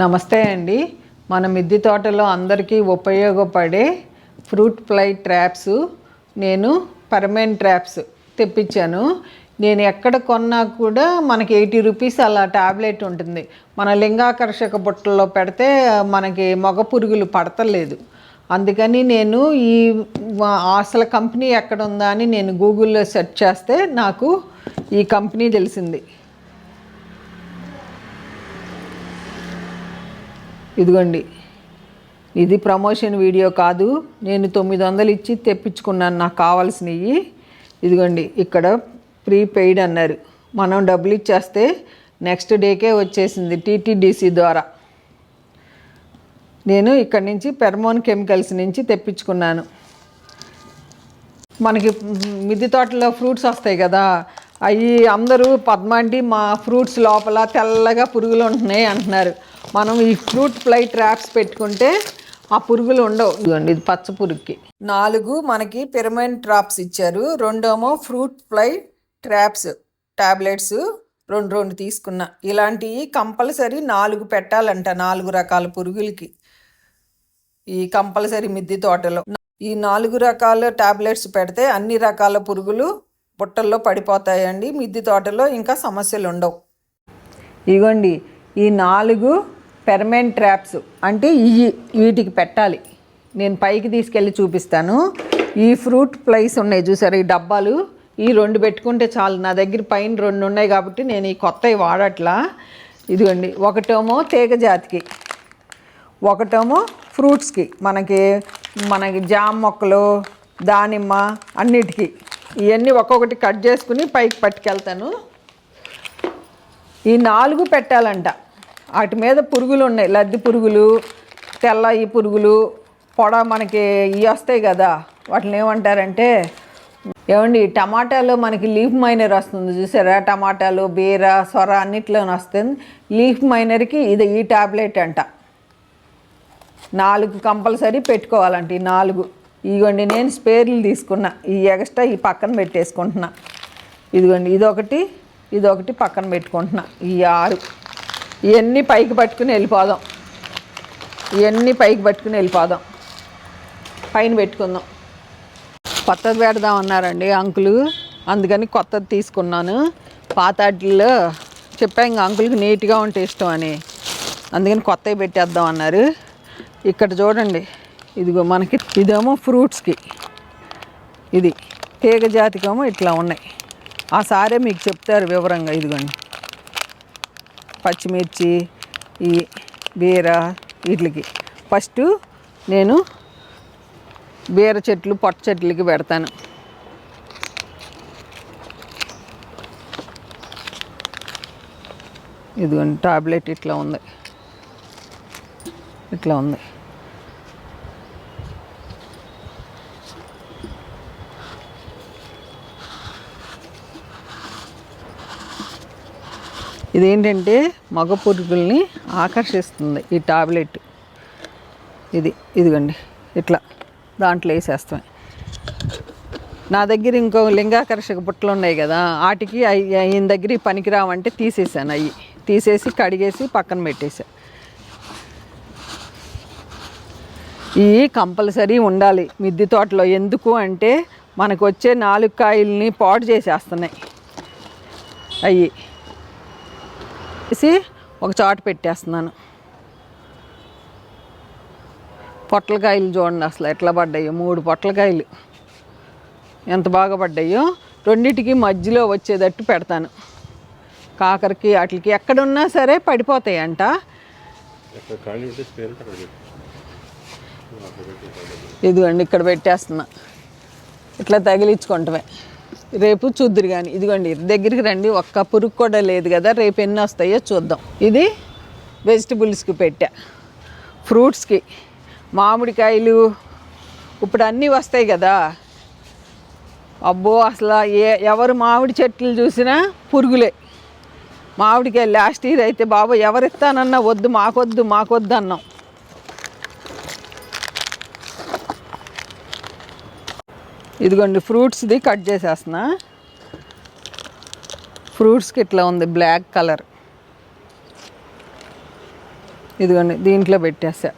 నమస్తే అండి. మన మిద్ది తోటలో అందరికీ ఉపయోగపడే ఫ్రూట్ ఫ్లై ట్రాప్స్. నేను పర్మనెంట్ ట్రాప్స్ తెప్పించాను. నేను ఎక్కడ కొన్నా కూడా మనకి ఎయిటీ రూపీస్ అలా ట్యాబ్లెట్ ఉంటుంది. మన లింగాకర్షక బుట్టల్లో పెడితే మనకి మగ పురుగులు పడతలేదు. అందుకని నేను ఈ అసలు కంపెనీ ఎక్కడ ఉందా అని నేను గూగుల్లో సెర్చ్ చేస్తే నాకు ఈ కంపెనీ తెలిసింది. ఇదిగోండి. ఇది ప్రమోషన్ వీడియో కాదు. నేను తొమ్మిది వందలు ఇచ్చి తెప్పించుకున్నాను. నాకు కావాల్సినవి. ఇదిగోండి. ఇక్కడ ప్రీపెయిడ్ అన్నారు. మనం డబ్బులు ఇచ్చేస్తే నెక్స్ట్ డేకే వచ్చేసింది టీటీడీసీ ద్వారా. నేను ఇక్కడి నుంచి పెర్మోన్ కెమికల్స్ నుంచి తెప్పించుకున్నాను. మనకి మిద్ది తోటలో ఫ్రూట్స్ వస్తాయి కదా. అవి అందరూ పద్మాంటి మా ఫ్రూట్స్ లోపల తెల్లగా పురుగులు ఉంటున్నాయి అంటున్నారు. మనం ఈ ఫ్రూట్ ఫ్లై ట్రాప్స్ పెట్టుకుంటే ఆ పురుగులు ఉండవు. ఇదిగోండి ఇది పచ్చ పురుగుకి. నాలుగు మనకి పిరమైన్ ట్రాప్స్ ఇచ్చారు. రెండేమో ఫ్రూట్ ఫ్లై ట్రాప్స్ టాబ్లెట్స్ రెండు రెండు తీసుకున్నా. ఇలాంటివి కంపల్సరీ నాలుగు పెట్టాలంట నాలుగు రకాల పురుగులకి. ఈ కంపల్సరీ మిద్దె తోటలో. ఈ నాలుగు రకాల టాబ్లెట్స్ పెడితే అన్ని రకాల పురుగులు బుట్టల్లో పడిపోతాయండి. మిద్దె తోటలో ఇంకా సమస్యలు ఉండవు ఇగోండి ఈ నాలుగు పెర్మనెంట్ ట్రాప్స్ అంటే ఇవి వీటికి పెట్టాలి. నేను పైకి తీసుకెళ్ళి చూపిస్తాను. ఈ ఫ్రూట్ ప్లైస్ ఉన్నాయి చూసారు ఈ డబ్బాలు. ఈ రెండు పెట్టుకుంటే చాలు. నా దగ్గర పైన రెండు ఉన్నాయి కాబట్టి నేను ఈ కొత్తవి వాడట్లా. ఇదిగోండి ఒకటేమో తీగ జాతికి ఒకటేమో ఫ్రూట్స్కి మనకి మనకి జామ మొక్కలు దానిమ్మ అన్నిటికీ. ఇవన్నీ ఒక్కొక్కటి కట్ చేసుకుని పైకి పట్టుకెళ్తాను. ఈ నాలుగు పెట్టాలంట. వాటి మీద పురుగులు ఉన్నాయి. లద్ది పురుగులు తెల్ల ఈ పురుగులు పొడ మనకి ఇవి వస్తాయి కదా. వాటిని ఏమంటారంటే ఏమండి టమాటాలో మనకి లీఫ్ మైనర్ వస్తుంది. చూసారా? టమాటాలు బీర సొర అన్నిట్లోనే వస్తుంది లీఫ్ మైనర్కి ఇది ఈ టాబ్లెట్ అంట. నాలుగు కంపల్సరీ పెట్టుకోవాలంట ఈ నాలుగు. ఇదిగోండి నేను స్పేర్లు తీసుకున్నా. ఈ ఎక్స్ట్రా ఈ పక్కన పెట్టేసుకుంటున్నా. ఇదిగోండి ఇదొకటి ఇదొకటి పక్కన పెట్టుకుంటున్నా. ఈ ఆరు. ఇవన్నీ పైకి పట్టుకుని వెళ్ళిపోదాం. ఇవన్నీ పైకి పట్టుకుని వెళ్ళిపోదాం. పైన పెట్టుకుందాం. కొత్తది పెడదాం అన్నారండి అంకులు. అందుకని కొత్తది తీసుకున్నాను. పాతాటిల్లో చెప్పా ఇంకా అంకుల్కి నీట్గా ఉంటే ఇష్టం అని. అందుకని కొత్తవి పెట్టేద్దాం అన్నారు. ఇక్కడ చూడండి ఇదిగో మనకి ఇదేమో ఫ్రూట్స్కి. ఇది తీగ జాతికేమో ఇట్లా ఉన్నాయి. ఆ సారే మీకు చెప్తారు వివరంగా ఇదిగోండి. పచ్చిమిర్చి ఈ బీర వీటికి ఫస్ట్ నేను బీర చెట్లు పొట్ట చెట్లకి పెడతాను. ఇదిగోండి టాబ్లెట్ ఇట్లా ఉంది. ఇట్లా ఉంది. ఇదేంటంటే మగ పురుగుల్ని ఆకర్షిస్తుంది ఈ టాబ్లెట్. ఇది ఇదిగోండి ఇట్లా దాంట్లో వేసేస్తాం. నా దగ్గర ఇంకో లింగాకర్షక బుట్టలు ఉన్నాయి కదా వాటికి అయి- ఈయన దగ్గర పనికిరావంటే తీసేసాను అవి తీసేసి కడిగేసి పక్కన పెట్టేసా. ఇవి కంపల్సరీ ఉండాలి మిద్ది తోటలో. ఎందుకు అంటే మనకు వచ్చే నాలుగు కాయల్ని పాడు చేసేస్తున్నాయి. అవి వేసి ఒక చాటు పెట్టేస్తున్నాను. పొట్లకాయలు చూడండి అసలు ఎట్లా పడ్డాయో మూడు పొట్లకాయలు ఎంత బాగా పడ్డాయో రెండిటికి మధ్యలో వచ్చేటట్టు పెడతాను. కాకరకి వాటికి ఎక్కడున్నా సరే పడిపోతాయి అంట ఇదిగోండి ఇక్కడ పెట్టేస్తున్నా. ఇట్లా తగిలించుకుంటమే. రేపు చూద్దురు కానీ ఇదిగోండి దగ్గరికి రండి. ఒక్క పురుగు కూడా లేదు కదా రేపు ఎన్ని వస్తాయో చూద్దాం. ఇది వెజిటబుల్స్కి పెట్టా. ఫ్రూట్స్కి. మామిడికాయలు ఇప్పుడు అన్నీ వస్తాయి కదా. అబ్బో అసలు ఏ ఎవరు మామిడి చెట్లు చూసినా పురుగులే. మామిడికాయ లాస్ట్ ఇయర్ అయితే బాబు ఎవరు ఇస్తానన్నా వద్దు మాకొద్దు మాకొద్దు అన్నాం ఇదిగోండి ఫ్రూట్స్ది కట్ చేసేస్తున్నా. ఫ్రూట్స్కి ఇట్లా ఉంది బ్లాక్ కలర్. ఇదిగోండి దీంట్లో పెట్టేసా.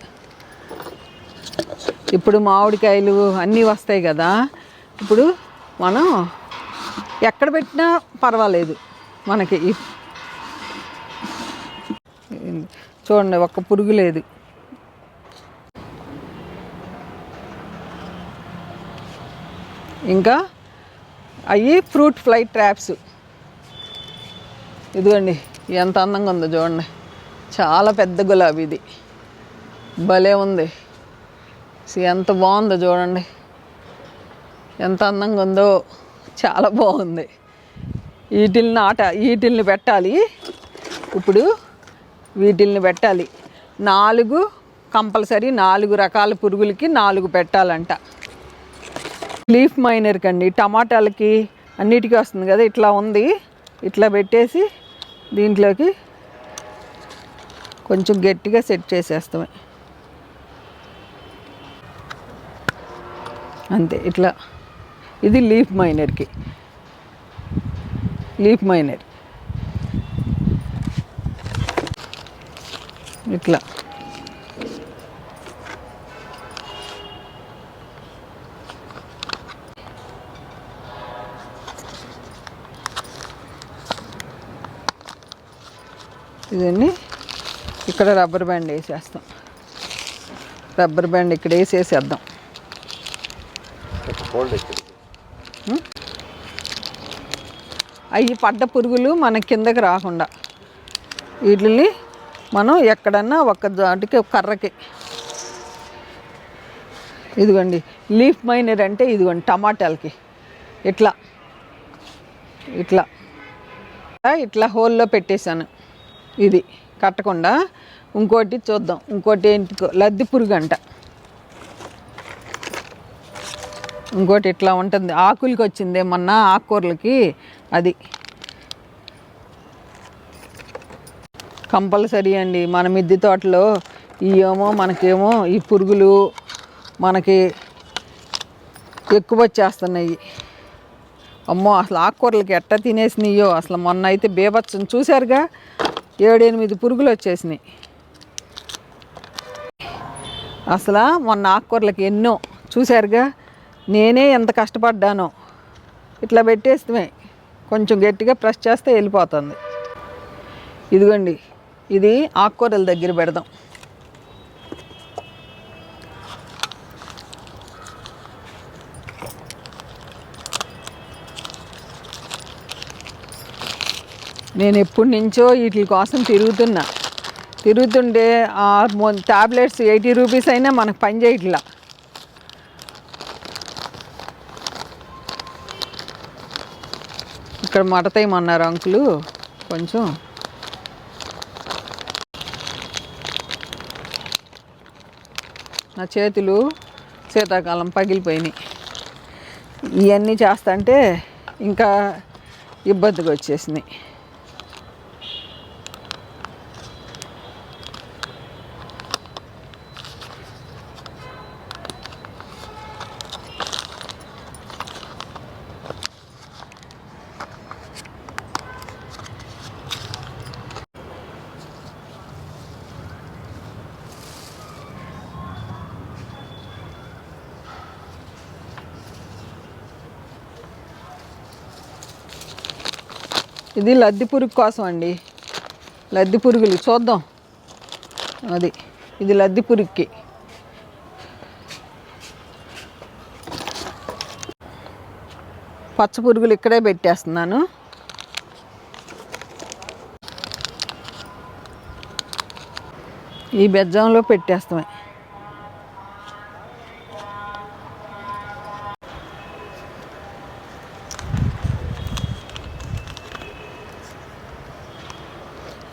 ఇప్పుడు మామిడికాయలు అన్నీ వస్తాయి కదా ఇప్పుడు మనం ఎక్కడ పెట్టినా పర్వాలేదు మనకి. చూడండి ఒక్క పురుగు లేదు. ఇంకా అవి ఫ్రూట్ ఫ్లై ట్రాప్స్. ఇదిగోండి ఎంత అందంగా ఉందో చూడండి. చాలా పెద్ద గులాబీ ఇది. భలే ఉంది. ఎంత బాగుందో చూడండి. ఎంత అందంగా ఉందో. చాలా బాగుంది. వీటిల్ని ఆట వీటిల్ని పెట్టాలి. ఇప్పుడు వీటిల్ని పెట్టాలి. నాలుగు కంపల్సరీ నాలుగు రకాల పురుగులకి నాలుగు పెట్టాలంట. లీఫ్ మైనర్కి అండి టమాటాలకి అన్నిటికీ వస్తుంది కదా ఇట్లా ఉంది. ఇట్లా పెట్టేసి దీంట్లోకి కొంచెం గట్టిగా సెట్ చేసేస్తామే అంతే ఇట్లా. ఇది లీఫ్ మైనర్కి. Leaf miner. ఇట్లా. ఇదండి. ఇక్కడ రబ్బర్ బ్యాండ్ వేసేస్తాం. రబ్బర్ బ్యాండ్ ఇక్కడ వేసేసేద్దాం. అవి పడ్డ పురుగులు మన కిందకి రాకుండా వీటిని మనం ఎక్కడన్నా ఒక దాటికి కర్రకి. ఇదిగోండి లీఫ్ మైనర్ అంటే ఇదిగోండి టమాటాలకి. ఇట్లా. ఇట్లా. ఇట్లా హోల్లో పెట్టేశాను. ఇది కట్టకుండా ఇంకోటి చూద్దాం. ఇంకోటి ఏంటి లద్ది పురుగు అంట ఇంకోటి ఇట్లా ఉంటుంది. ఆకులకి వచ్చింది మొన్న ఆకుకూరలకి. అది కంపల్సరీ అండి. మన మిద్ది తోటలో ఇవేమో మనకేమో ఈ పురుగులు మనకి ఎక్కువ వచ్చేస్తున్నాయి. అమ్మో అసలు ఆకుకూరలకి ఎట్ట తినేసినాయో. అసలు మొన్న అయితే బీభత్సం చూశారుగా. ఏడెనిమిది పురుగులు వచ్చేసినాయి. అసలు మొన్న ఆకుకూరలకి ఎన్నో చూశారుగా నేనే ఎంత కష్టపడ్డానో. ఇట్లా పెట్టేస్తే కొంచెం గట్టిగా ప్రెస్ చేస్తే వెళ్ళిపోతుంది. ఇదిగోండి ఇది ఆకుకూరల దగ్గర పెడదాం. నేను ఎప్పటి నుంచో వీటి కోసం తిరుగుతున్నా. తిరుగుతుంటే ఆ టాబ్లెట్స్ ఎయిటీ రూపీస్ అయినా మనకు పని చేయట్లా. ఇక్కడ మడతాయమన్నారు అంకులు కొంచెం. నా చేతులు శీతాకాలం పగిలిపోయినాయి. ఇవన్నీ చేస్తంటే ఇంకా ఇబ్బందిగా వచ్చేసినాయి. ఇది లద్ది పురుగు కోసం అండి. లద్ది పురుగులు చూద్దాం. అది ఇది లద్ది పురుగుకి. పచ్చ పురుగులు ఇక్కడే పెట్టేస్తున్నాను. ఈ బెజ్జంలో పెట్టేస్తామే.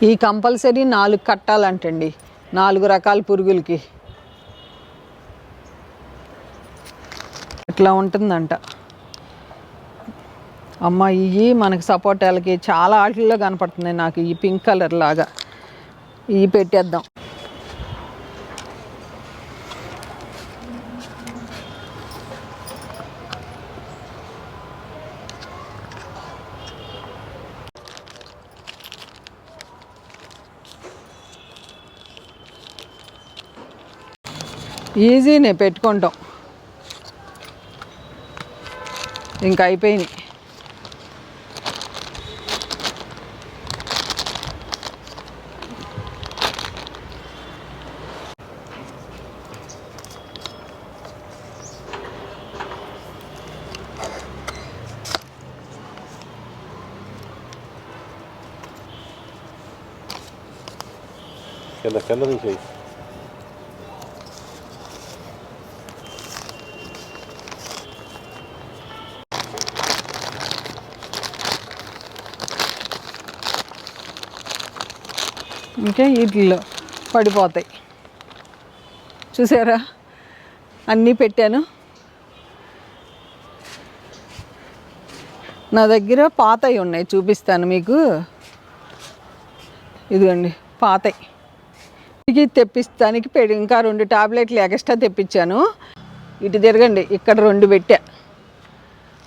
ఈ కంపల్సరీ నాలుగు కట్టాలంటండి. నాలుగు రకాల పురుగులకి. ఇట్లా ఉంటుందంట. అమ్మ ఇవి మనకి సపోటాలకి చాలా ఆటల్లో కనపడుతున్నాయి నాకు ఈ పింక్ కలర్ లాగా. ఇవి పెట్టేద్దాం. ఈజీనే పెట్టుకుంటాం. ఇంకా అయిపోయినాయి. కింద కింద తీసేయి. ఇంకా వీటిలో పడిపోతాయి. చూసారా? అన్నీ పెట్టాను. నా దగ్గర పాతవి ఉన్నాయి చూపిస్తాను మీకు. ఇదిగోండి పాతయి. ఇది తెప్పిస్తానికి పెడి ఇంకా రెండు టాబ్లెట్లు ఎక్స్ట్రా తెప్పించాను. ఇటు తిరగండి ఇక్కడ రెండు పెట్టా.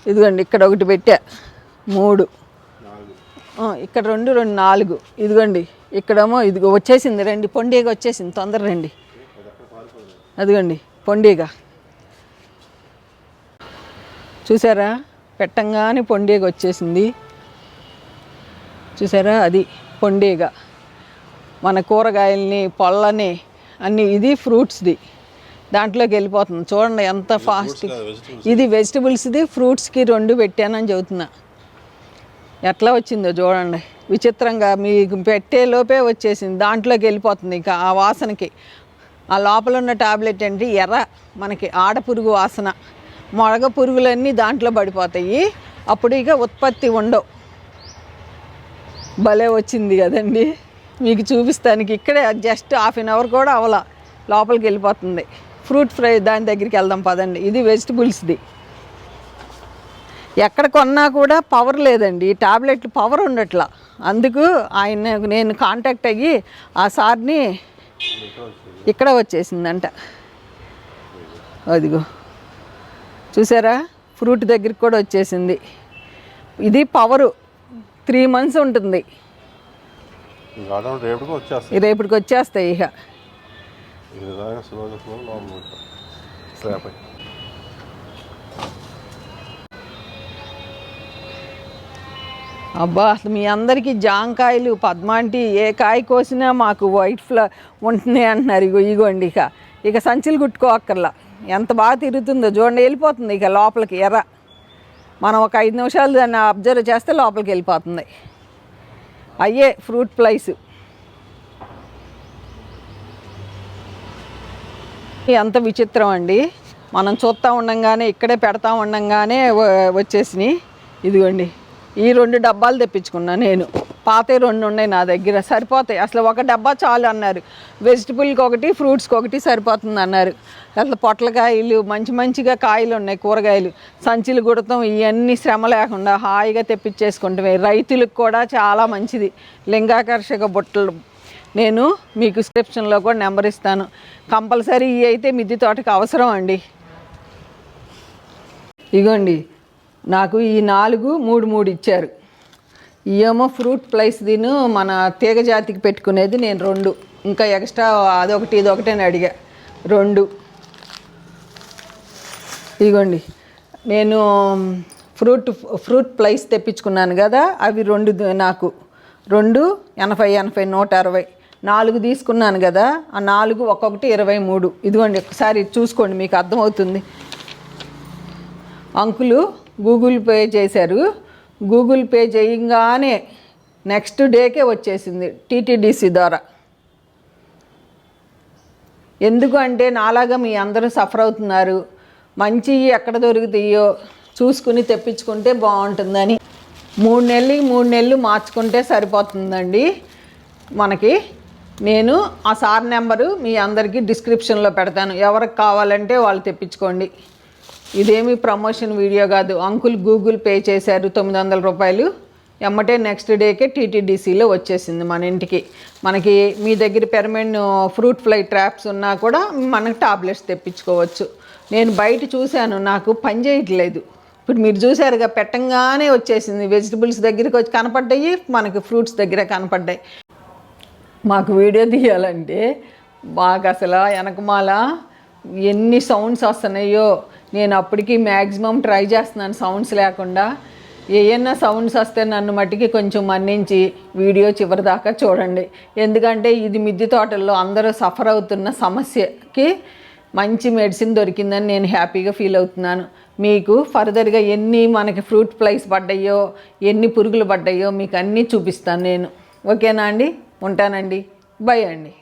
ఇదిగోండి ఇక్కడ ఒకటి పెట్టా. మూడు. ఇక్కడ రెండు రెండు నాలుగు. ఇదిగోండి. ఇక్కడేమో ఇదిగో వచ్చేసింది. రండి. పొండిగా వచ్చేసింది. తొందర రండి. అదిగోండి. పొండిగా చూసారా? పెట్టంగానే పొండిగా వచ్చేసింది. చూసారా? అది పొండిగా మన కూరగాయల్ని పొల్లని అన్ని ఇది ఫ్రూట్స్ది. దాంట్లోకి వెళ్ళిపోతుంది. చూడండి ఎంత ఫాస్ట్. ఇది వెజిటబుల్స్ది ఫ్రూట్స్కి రెండు పెట్టానని చెబుతున్నా. ఎట్లా వచ్చిందో చూడండి. విచిత్రంగా మీకు పెట్టే లోపే వచ్చేసింది. దాంట్లోకి వెళ్ళిపోతుంది ఇంకా ఆ వాసనకి. ఆ లోపల ఉన్న టాబ్లెట్ ఏంటి? ఎర్ర మనకి ఆడపురుగు వాసన. మొడగ పురుగులన్నీ దాంట్లో పడిపోతాయి. అప్పుడు ఇక ఉత్పత్తి ఉండవు. భలే వచ్చింది కదండి. మీకు చూపిస్తానికి ఇక్కడే జస్ట్ హాఫ్ అన్ అవర్ కూడా అవలా. లోపలికి వెళ్ళిపోతుంది. ఫ్రూట్ ఫ్రై దాని దగ్గరికి వెళ్దాం పదండి. ఇది వెజిటబుల్స్ది. ఎక్కడ కొన్నా కూడా పవర్ లేదండి. ఈ టాబ్లెట్లు పవర్ ఉండట్లా. అందుకు ఆయన నేను కాంటాక్ట్ అయ్యి ఆ సార్ని ఇక్కడ వచ్చేసిందంట. అదిగో. చూసారా? ఫ్రూట్ దగ్గరికి కూడా వచ్చేసింది. ఇది పవరు త్రీ మంత్స్ ఉంటుంది. రేపటికి వచ్చేస్తాయి. ఇక. అబ్బా అసలు మీ అందరికీ జాంకాయలు పద్మాంటి ఏ కాయ కోసినా మాకు వైట్ ఫ్ల ఉంటున్నాయి అంటున్నారు. ఇగో ఇగోండి ఇక. ఇక సంచులు కుట్టుకోక్కర్లా. ఎంత బాగా తిరుగుతుందో చూడండి వెళ్ళిపోతుంది ఇక లోపలికి ఎర్ర. మనం ఒక ఐదు నిమిషాలు దాన్ని అబ్జర్వ్ చేస్తే లోపలికి వెళ్ళిపోతుంది. అయ్యే ఫ్రూట్ ఫ్లైస్ ఎంత విచిత్రం అండి. మనం చూస్తూ ఉండంగానే ఇక్కడే పెడతా ఉండంగానే వ- వచ్చేసినాయి. ఇదిగోండి. ఈ రెండు డబ్బాలు తెప్పించుకున్నా నేను. పాత రెండు ఉన్నాయి నా దగ్గర. సరిపోతాయి. అసలు ఒక డబ్బా చాలు అన్నారు. వెజిటబుల్కి ఒకటి ఫ్రూట్స్కి ఒకటి సరిపోతుంది అన్నారు. అసలు పొట్లకాయలు మంచి మంచిగా కాయలు ఉన్నాయి కూరగాయలు. సంచులు కుడతాం ఇవన్నీ శ్రమ లేకుండా హాయిగా తెప్పించేసుకుంటామే రైతులకు కూడా చాలా మంచిది. లింగాకర్షక బుట్టలు. నేను మీకు డిస్క్రిప్షన్లో కూడా నెంబర్ ఇస్తాను. కంపల్సరీ ఇవి అయితే మిద్దె తోటకి అవసరం అండి. ఇగోండి. నాకు ఈ నాలుగు మూడు మూడు ఇచ్చారు. ఇవేమో ఫ్రూట్ ప్లైస్ దీన్ని మన తీగ జాతికి పెట్టుకునేది నేను రెండు. ఇంకా ఎక్స్ట్రా అదొకటి ఇదొకటి అని అడిగా. రెండు. ఇదిగోండి. నేను ఫ్రూట్ ఫ్రూట్ ప్లైస్ తెప్పించుకున్నాను కదా అవి రెండు నాకు. రెండు ఎనభై ఎనభై నూట అరవై. నాలుగు తీసుకున్నాను కదా ఆ నాలుగు ఒక్కొక్కటి ఇరవై మూడు. ఇదిగోండి ఒకసారి చూసుకోండి మీకు అర్థమవుతుంది. అంకులు గూగుల్ పే చేశారు. గూగుల్ పే చేయంగానే నెక్స్ట్ డేకే వచ్చేసింది టీటీడీసీ ద్వారా. ఎందుకు అంటే నాలాగా మీ అందరూ సఫర్ అవుతున్నారు. మంచి ఎక్కడ దొరుకుతాయో చూసుకుని తెప్పించుకుంటే బాగుంటుందని. మూడు నెలలు మూడు నెలలు మార్చుకుంటే సరిపోతుందండి మనకి. నేను ఆ సార్ నెంబరు మీ అందరికీ డిస్క్రిప్షన్లో పెడతాను. ఎవరికి కావాలంటే వాళ్ళు తెప్పించుకోండి. ఇదేమి ప్రమోషన్ వీడియో కాదు. అంకుల్ గూగుల్ పే చేశారు తొమ్మిది వందల రూపాయలు. ఎమ్మటే నెక్స్ట్ డేకే టీటీడీసీలో వచ్చేసింది మన ఇంటికి. మనకి మీ దగ్గర పెరమెన్ ఫ్రూట్ ఫ్లై ట్రాప్స్ ఉన్నా కూడా మనకి టాబ్లెట్స్ తెప్పించుకోవచ్చు. నేను బయట చూశాను నాకు పని చేయట్లేదు. ఇప్పుడు మీరు చూసారుగా పెట్టంగానే వచ్చేసింది. వెజిటబుల్స్ దగ్గరికి వచ్చి కనపడ్డాయి మనకి ఫ్రూట్స్ దగ్గర కనపడ్డాయి. మాకు వీడియో తీయాలంటే మాకు అసలు వెనకమాల ఎన్ని సౌండ్స్ వస్తున్నాయో నేను అప్పటికి మ్యాక్సిమం ట్రై చేస్తున్నాను సౌండ్స్ లేకుండా. ఏమన్నా సౌండ్స్ వస్తే నన్ను మట్టికి కొంచెం మన్నించి వీడియో చివరి దాకా చూడండి. ఎందుకంటే ఇది మిద్దె తోటల్లో అందరూ సఫర్ అవుతున్న సమస్యకి మంచి మెడిసిన్ దొరికిందని నేను హ్యాపీగా ఫీల్ అవుతున్నాను. మీకు ఫర్దర్గా ఎన్ని మనకి ఫ్రూట్ ఫ్లైస్ పడ్డాయో ఎన్ని పురుగులు పడ్డాయో మీకు అన్నీ చూపిస్తాను నేను. ఓకేనా అండి? ఉంటానండి. బై అండి.